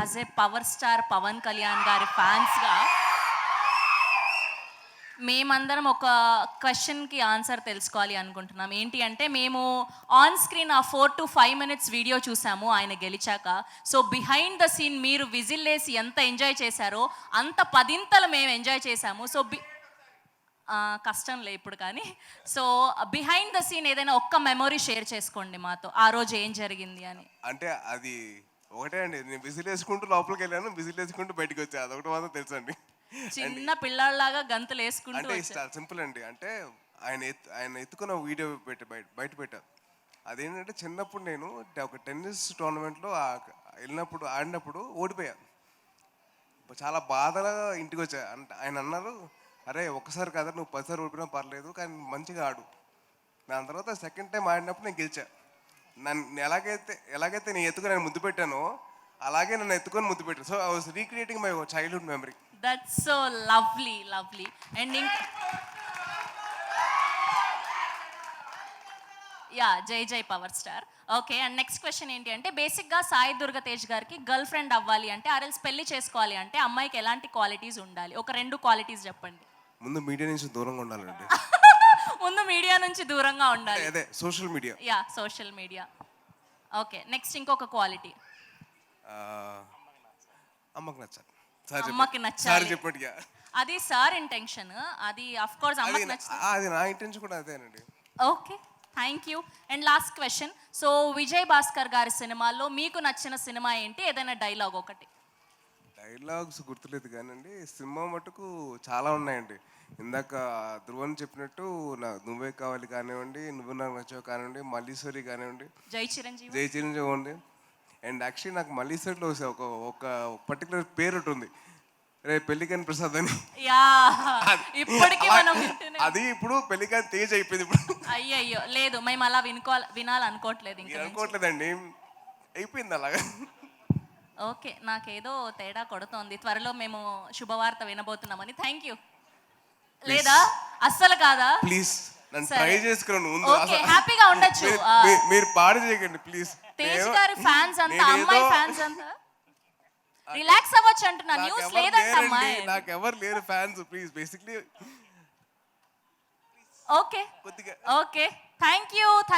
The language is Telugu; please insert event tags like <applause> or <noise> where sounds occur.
As a power star Pawan Kalyan గారి ఫ్యాన్స్గా మేమందరం ఒక క్వశ్చన్కి ఆన్సర్ తెలుసుకోవాలి అనుకుంటున్నాం. ఏంటి అంటే మేము ఆన్ స్క్రీన్ ఆ four to five minutes video చూసాము ఆయన గెలిచాక. సో బిహైండ్ ద సీన్ మీరు విజిల్ వేసి ఎంత ఎంజాయ్ చేశారో అంత పదింతలు మేము ఎంజాయ్ చేశాము. సో బి కష్టంలే ఇప్పుడు కానీ. సో బిహైండ్ ద సీన్ ఏదైనా ఒక్క మెమొరీ షేర్ చేసుకోండి మాతో. ఆ రోజు ఏం జరిగింది అని. అంటే అది ఒకటే అండి నేను విజిల్ వేసుకుంటూ లోపలికి వెళ్ళాను విజిల్ వేసుకుంటూ బయటికి వచ్చా అదొకటి మాత్రం తెలుసు అండి చిన్న పిల్లల్లాగా గంతులు వేసుకుంటూ అంటే వచ్చారు. సింపుల్ అండి అంటే ఆయన ఎత్తు ఆయన ఎత్తుకున్న వీడియో పెట్టి బయట బయట పెట్టా. అదేంటంటే చిన్నప్పుడు నేను ఒక టెన్నిస్ టోర్నమెంట్లో వెళ్ళినప్పుడు ఆడినప్పుడు ఓడిపోయా. చాలా బాధగా ఇంటికి వచ్చా. అంటే ఆయన అన్నారు అరే ఒక్కసారి కదా నువ్వు పదిసారి ఓడిపోయినా పర్లేదు కానీ మంచిగా ఆడు. దాని తర్వాత సెకండ్ టైం ఆడినప్పుడు నేను గెలిచా. నన్ను ఎలాగైతే ఎలాగైతే నేను ఎత్తుకుని నేను ముద్దు పెట్టానో అలాగే నన్ను ఎత్తుకొని ముద్దు పెట్టాను so I was recreating my childhood memory that's so lovely lovely and ఇంక యా జై జై power star okay and next question ఏంటి అంటే బేసిక్గా సాయి దుర్గ తేజ్ గారికి గర్ల్ ఫ్రెండ్ అవ్వాలి అంటే ఆర్ఎల్స్ పెళ్ళి చేసుకోవాలి అంటే అమ్మాయికి ఎలాంటి క్వాలిటీస్ ఉండాలి? ఒక రెండు క్వాలిటీస్ చెప్పండి. ముందు మీడియా నుంచి దూరంగా ఉండాలండి. <laughs> ముందు మీడియా నుంచి దూరంగా ఉండాలి. అదే social media yeah social media okay next ఇంకొక క్వాలిటీ అమ్మకి నచ్చాలి. సార్ అమ్మకి. నచ్చాలి. అది సార్ ఇంటెన్షన్ అది అఫ్ కోర్స్ అమ్మకి నా- నచ్చింది ఆ, అది నా ఇంటెన్షన్ కూడా అదేనండి. Okay thank you and last question so Vijay Bhaskar గారి సినిమాల్లో మీకు నచ్చిన సినిమా ఏంటి? ఏదైనా డైలాగ్ ఒకటి. డైలాగ్స్ గుర్తులేదు కానండి సినిమా మటుకు చాలా ఉన్నాయండి. ఇందాక ధ్రువన్ చెప్పినట్టు నా నువ్వే కావాలి కానివ్వండి నువ్వు నాకు నచ్చావు కానివ్వండి మల్లీశ్వరి కానివ్వండి జై చిరంజీవి. జై చిరంజీవి ఉంది అండ్ యాక్చువల్లీ నాకు మల్లీశ్వరిలో ఒక ఒక పర్టికులర్ పేరు ఒకటి ఉంది. రే పెళ్ళికని ప్రసాద్ అని. యా ఇప్పటికీ అలా- మనం వింటూనే అది ఇప్పుడు పెళ్ళికని తేజ్ అయిపోయింది ఇప్పుడు. అయ్యయ్యో లేదు మేము అలా వినుకోవాలి వినాలనుకోవట్లేదు అనుకోవట్లేదండి. అయిపోయింది అలాగా. ఓకే నాకేదో తేడా కొడుతోంది. త్వరలో మేము శుభవార్త వినబోతున్నామని. థ్యాంక్ యూ లేదా అస్సలు కాదా? ప్లీజ్ నన్ను. ట్రై చేసుకున్నాను ముందు. ఓకే హ్యాపీగా ఉండొచ్చు. మీరు- ఆ, మీ- మీరు పాడు చేయకండి ప్లీజ్ తేజ్ గారి ఫ్యాన్స్ అంతా అమ్మాయి ఫ్యాన్స్ అంతా? రిలాక్స్ అవ్వచ్చు అంటున్నా. న్యూస్ లేదంట అమ్మాయి. నాకు ఎవరు లేరు ఫ్యాన్స్ ప్లీజ్ బేసిక్లీ ఓకే కొద్దిగా ఓకే థ్యాంక్ యూ